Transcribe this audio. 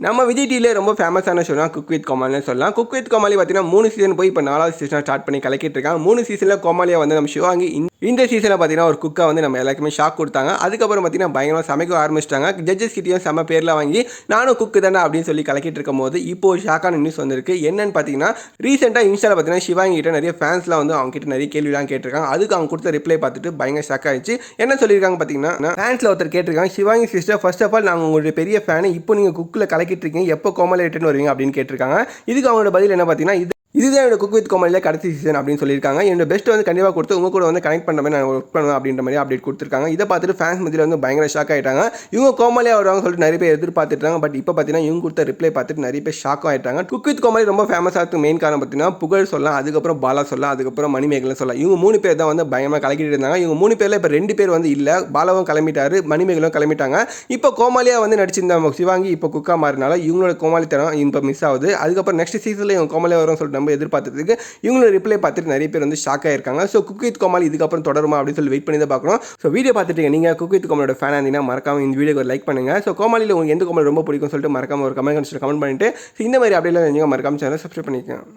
நம்ம விஜய் டிவியில் ரொம்ப ஃபேமஸான ஷோனா குக் வித் கோமாலினு சொல்லலாம். குக் வித் கோமாளி பார்த்தீங்கன்னா மூணு சீசன் போய் இப்போ நாலாவது சீசனாக ஸ்டார்ட் பண்ணி கலக்கிட்டு இருக்காங்க. மூணு சீசனில் கோமாளியாக வந்து நம்ம ஷோ இந்த- இந்த சீசனில் பார்த்தீங்கன்னா ஒரு குக்காக வந்து நம்ம எல்லாருக்குமே ஷாக் கொடுத்தாங்க. அதுக்கப்புறம் பார்த்தீங்கன்னா பயங்கரமாக சமைக்க ஆரம்பிச்சிட்டாங்க. ஜட்ஜஸ் கிட்டேயும் செம்ம பேரில் வாங்கி நானும் குக்கு தானே அப்படின்னு சொல்லி கலக்கிட்டு இருக்கும் போது இப்போ ஒரு ஷாக்கான நியூஸ் வந்திருக்கு. என்னன்னு பார்த்தீங்கன்னா ரீசெண்டாக இன்ஸ்டாவில் பார்த்தீங்கன்னா சிவாங்கி கிட்ட நிறைய ஃபேன்ஸ்லாம் வந்து அவங்க கிட்ட நிறைய கேள்விலாம் கேட்டிருக்காங்க. அதுக்கு அவங்க கொடுத்த ரிப்ளை பார்த்துட்டு பயங்கர ஷாக் ஆயிடுச்சு. என்ன சொல்லியிருக்காங்க பார்த்தீங்கன்னா ஃபேன்ஸில் ஒருத்தர் கேட்டிருக்காங்க Sivaangi sister first of all நாங்கள் உங்களுடைய பெரிய ஃபேனு இப்போ நீங்கள் குக்கில் கலக்கிட்டு இருக்கீங்க. எப்போ கோமலை ரிட்டர்ன் வருவீங்க? அப்படின்னு கேட்டிருக்காங்க. இதுக்கு அவங்களோட பதில் என்ன பார்த்தீங்கன்னா இது இதுதான் என்னோட குக் வித் கோமலியில் கடைசி சீசன் அப்படின்னு சொல்லியிருக்காங்க. என்னோட பெஸ்ட் வந்து கண்டிப்பாக கொடுத்து உங்க கூட வந்து கனெக்ட் பண்ண மாதிரி நான் ஒர்க் பண்ணுவேன் அப்படின்ற மாதிரி அப்டேட் கொடுத்துருக்காங்க. இதை பார்த்துட்டு ஃபேன்ஸ் மத்தியில் வந்து பயங்கர ஷாக் ஆகிட்டாங்க இவங்க கோமலியாக வருவாங்க சொல்லிட்டு நிறைய பேர் எதிர்பார்த்துட்டாங்க பட் இப்போ பார்த்தீங்கன்னா இவங்க கொடுத்த ரிப்ளை பார்த்துட்டு நிறைய பேர் ஷாக் ஆகிட்டாங்க குக் வித் கோமலி ரொம்ப ஃபேமஸ் ஆகிறதுக்கு மெயின் காரணம் பார்த்தீங்கன்னா புகழ் சொல்லலாம் அதுக்கப்புறம் பாலா சொல்லலாம் அதுக்கப்புறம் மணிமேகலை சொல்லலாம். இவங்க மூணு பேர் தான் வந்து பயங்கரமாக கலக்கிட்டு இருந்தாங்க. இவங்க மூணு பேரில் இப்போ ரெண்டு பேர் வந்து இல்லை. பாலாவும் கிளம்பிட்டாரு மணிமேகலும் கிளம்பிட்டாங்க. இப்போ கோமாளியாக வந்து நடிச்சிருந்த சிவாங்கி இப்போ குக்கா மாறினால இவங்களோட கோமாளி தரம் இப்போ மிஸ் ஆகுது. அதுக்கப்புறம் நெக்ஸ்ட் சீசனில் இவங்க கோமாளியாக வரும் சொல்லிட்டு நம்ம எதிர்பார்த்ததுக்கு இவங்களும் ரிப்ளை பார்த்துட்டு நிறைய பேர் வந்து ஷாக் ஆயிருக்காங்க. ஸோ குக்வித் கோமால் இதுக்கப்புறம் தொடருமா அப்படின்னு சொல்லி வெயிட் பண்ணி தான் பார்க்கணும். ஸோ வீடியோ பார்த்துட்டு நீங்கள் குக்வித் கோமாளோட ஃபேன் இருந்தீங்கன்னா மறக்காம இந்த வீடியோ லைக் பண்ணுங்க. ஸோ கோமாலியில் உங்களுக்கு எந்த கோமாளி ரொம்ப பிடிக்கும் சொல்லிட்டு மறக்காம ஒரு கமெண்ட் கமெண்ட் பண்ணிட்டு இந்த மாதிரி அப்படிலாம் நீங்கள் மறக்காம சேனல் சப்ஸ்கிரைப் பண்ணிக்கோங்க.